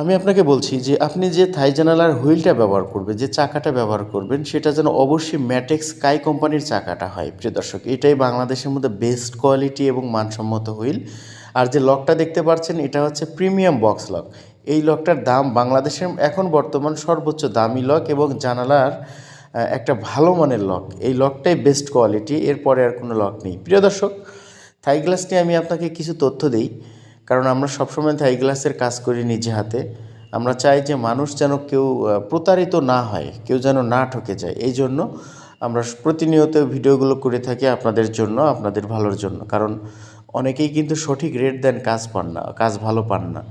আমি আপনাকে বলছি যে আপনি যে থাই জানালার হুইলটা ব্যবহার করবেন, যে চাকাটা ব্যবহার করবেন, সেটা যেন অবশ্যই ম্যাটেক্স স্কাই কোম্পানির চাকাটা হয়। প্রিয় দর্শক, এটাই বাংলাদেশের মধ্যে বেস্ট কোয়ালিটি এবং মানসম্মত হুইল। আর যে লকটা দেখতে পাচ্ছেন, এটা হচ্ছে প্রিমিয়াম বক্স লক এই লকটার দাম বাংলাদেশের এখন বর্তমান সর্বোচ্চ দামি লক এবং জানালার একটা ভালো মানের লক। এই লকটাই বেস্ট কোয়ালিটি এরপরে আর কোনো লক নেই। প্রিয় দর্শক, থাই গ্লাস নিয়ে আমি আপনাকে কিছু তথ্য দিই। কারণ আমরা সবসময় থাই গ্লাসের কাজ করি নিজে হাতে। আমরা চাই যে মানুষ যেন কেউ প্রতারিত না হয়, কেউ যেন না ঠকে যায়। এই জন্য আমরা প্রতিনিয়ত ভিডিওগুলো করে থাকি আপনাদের জন্য, আপনাদের ভালোর জন্য। কারণ অনেকেই কিন্তু সঠিক রেট দেন কাজ পান না, কাজ ভালো পান না।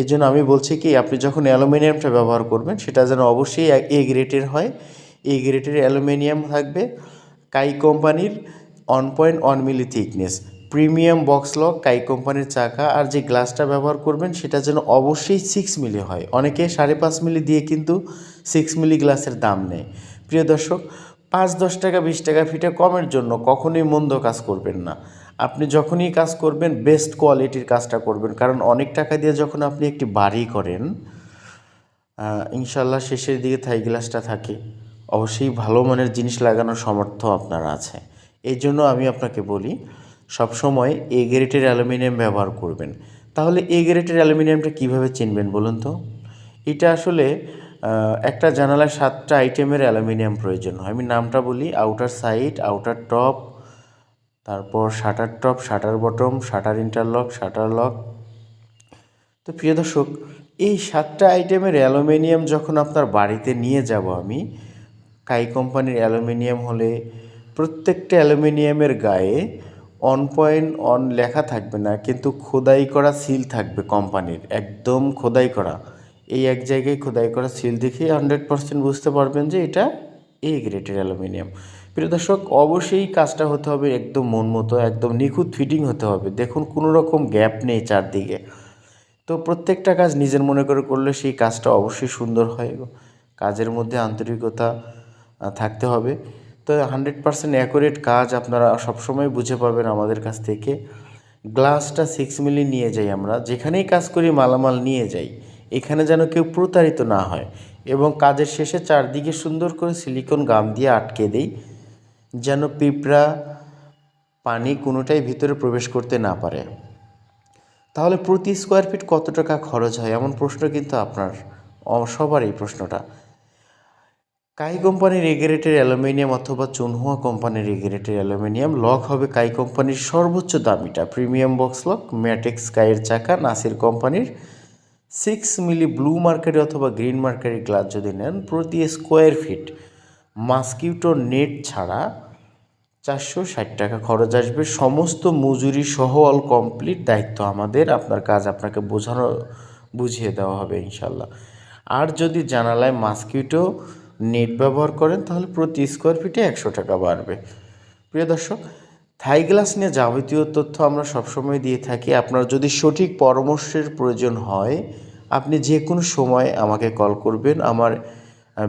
এই জন্য আমি বলছি কি, আপনি যখন অ্যালুমিনিয়ামটা ব্যবহার করবেন, সেটা যেন অবশ্যই এ গ্রেটের হয়। এ গ্রেটের অ্যালুমিনিয়াম থাকবে। কাই কোম্পানির one point one milli thickness premium box lock, কাই কোম্পানির চাকা আর যে গ্লাসটা ব্যবহার করবেন সেটা যেন অবশ্যই সিক্স মিলি হয়। অনেকে সাড়ে পাঁচ মিলি দিয়ে কিন্তু সিক্স মিলি গ্লাসের দাম নেয়। প্রিয় দর্শক, পাঁচ, দশ টাকা, বিশ টাকা ফিটে কমের জন্য কখনোই মন্দ কাজ করবেন না। আপনি যখনই কাজ করবেন বেস্ট কোয়ালিটির কাজটা করবেন। কারণ অনেক টাকা দিয়ে যখন আপনি একটি বাড়ি করেন ইনশাল্লাহ শেষের দিকে থাই গ্লাসটা থাকে। অবশ্যই ভালো মানের জিনিস লাগানোর সামর্থ্য আপনার আছে। এই জন্য আমি আপনাকে বলি সবসময় এ গ্রেটের অ্যালুমিনিয়াম ব্যবহার করবেন। তাহলে এ গ্রেটের অ্যালুমিনিয়ামটা কীভাবে চিনবেন বলুন তো? এটা আসলে একটা জানালায় সাতটা আইটেমের অ্যালুমিনিয়াম প্রয়োজন হয়। আমি নামটা বলি আউটার সাইড আউটার টপ তারপর shutter top shutter bottom shutter interlock shutter lock তো প্রিয় দর্শক, এই সাতটা আইটেমের অ্যালুমিনিয়াম যখন আপনার বাড়িতে নিয়ে যাব আমি, কাই কোম্পানির অ্যালুমিনিয়াম হলে প্রত্যেকটা অ্যালুমিনিয়ামের গায়ে অন পয়েন্ট অন লেখা থাকবে না, কিন্তু খোদাই করা সিল থাকবে কোম্পানির একদম খোদাই করা। এই এক জায়গায় খোদাই করা সিল দেখে হান্ড্রেড পার্সেন্ট বুঝতে পারবেন যে এটা এ গ্রেটের অ্যালুমিনিয়াম প্রিয় দর্শক, অবশ্যই কাজটা হতে হবে একদম মন মতো, একদম নিখুঁত ফিটিং হতে হবে। দেখুন, কোনো রকম গ্যাপ নেই চারদিকে। তো প্রত্যেকটা কাজ নিজের মনে করে করলে সেই কাজটা অবশ্যই সুন্দর হয় কাজের মধ্যে আন্তরিকতা থাকতে হবে। তো হান্ড্রেড পার্সেন্ট অ্যাকুরেট কাজ আপনারা সবসময় বুঝে পাবেন আমাদের কাছ থেকে। গ্লাসটা সিক্স মিলি নিয়ে যাই আমরা, যেখানেই কাজ করি মালামাল নিয়ে যাই, এখানে যেন কেউ প্রতারিত না হয় এবং কাজের শেষে চারদিকে সুন্দর করে সিলিকন গাম দিয়ে আটকে দেই, যেন পিঁপড়া পানি কোনোটাই ভিতরে প্রবেশ করতে না পারে। তাহলে প্রতি স্কোয়ার ফিট কত টাকা খরচ হয়? এমন প্রশ্ন কিন্তু আপনার সবার এই প্রশ্নটা। কাই কোম্পানির এগ্রেটের অ্যালুমিনিয়াম অথবা চুনহুয়া কোম্পানির এগ্রেটের অ্যালুমিনিয়াম লক হবে কাই কোম্পানির সর্বোচ্চ দামিটা। প্রিমিয়াম বক্স লক ম্যাটেক্স কাইয়ের চাকা, নাসির কোম্পানির সিক্স মিলি ব্লু মার্কেটে অথবা গ্রিন মার্কেটের গ্লাস যদি নেন, প্রতি স্কোয়ার ফিট মাস্কিউটো নেট ছাড়া চারশো ষাট টাকা খরচ আসবে। সমস্ত মজুরি সহ অল কমপ্লিট দায়িত্ব আমাদের। আপনার কাজ আপনাকে বোঝানো, বুঝিয়ে দেওয়া হবে ইনশাল্লাহ আর যদি জানালায় মাস্কিটো নেট ব্যবহার করেন, তাহলে প্রতি স্কোয়ার ফিটে একশো টাকা বাড়বে। প্রিয় দর্শক থাই গ্লাস নিয়ে যাবতীয় তথ্য আমরা সবসময় দিয়ে থাকি। আপনার যদি সঠিক পরামর্শের প্রয়োজন হয়, আপনি যে কোনো সময় আমাকে কল করবেন। আমার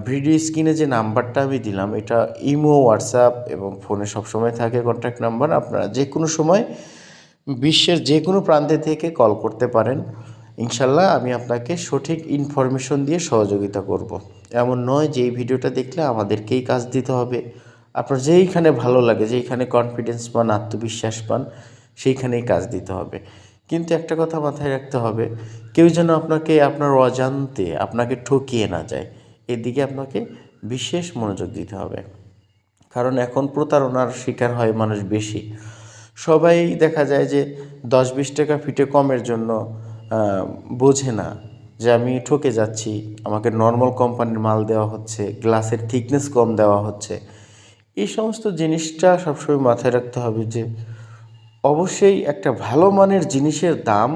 ভিডিও স্ক্রিনে যে নাম্বারটা আমি দিলাম, এটা ইমো, হোয়াটসঅ্যাপ এবং ফোনে সবসময় থাকে কন্ট্যাক্ট নাম্বার আপনারা যে কোনো সময় বিশ্বের যে কোনো প্রান্তে থেকে কল করতে পারেন। ইনশাল্লাহ আমি আপনাকে সঠিক ইনফরমেশন দিয়ে সহযোগিতা করব। এমন নয় যে এই ভিডিওটা দেখলে আমাদেরকেই কাজ দিতে হবে। আপনার যেইখানে ভালো লাগে, যেইখানে কনফিডেন্স পান, আত্মবিশ্বাস পান, সেইখানেই কাজ দিতে হবে। কিন্তু একটা কথা মাথায় রাখতে হবে, কেউ যেন আপনাকে আপনার অজান্তে আপনাকে ঠকিয়ে না যায়, এদিকে আপনাকে বিশেষ মনোযোগ দিতে হবে। কারণ এখন প্রতারণার শিকার হয় মানুষ বেশি। সবাই দেখা যায় যে দশ বিশ টাকা ফিটে কমের জন্য বোঝে না যে আমি ঠকে যাচ্ছি, আমাকে নর্মাল কোম্পানির মাল দেওয়া হচ্ছে গ্লাসের থিকনেস কম দেওয়া হচ্ছে। এই সমস্ত জিনিসটা সবসময় মাথায় রাখতে হবে যে, অবশ্যই একটা ভালো মানের জিনিসের দাম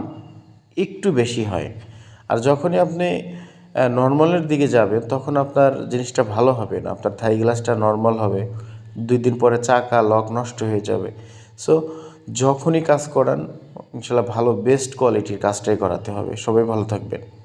একটু বেশি হয়। আর যখনই আপনি নর্মালের দিকে যাবেন, তখন আপনার জিনিসটা ভালো হবে না। আপনার থাই গ্লাসটা নর্মাল হবে, দুই দিন পরে চাকা, লক নষ্ট হয়ে যাবে। সো যখনই কাজ করান ইনশাল্লাহ ভালো বেস্ট কোয়ালিটির কাজটাই করাতে হবে। সবাই ভালো থাকবেন।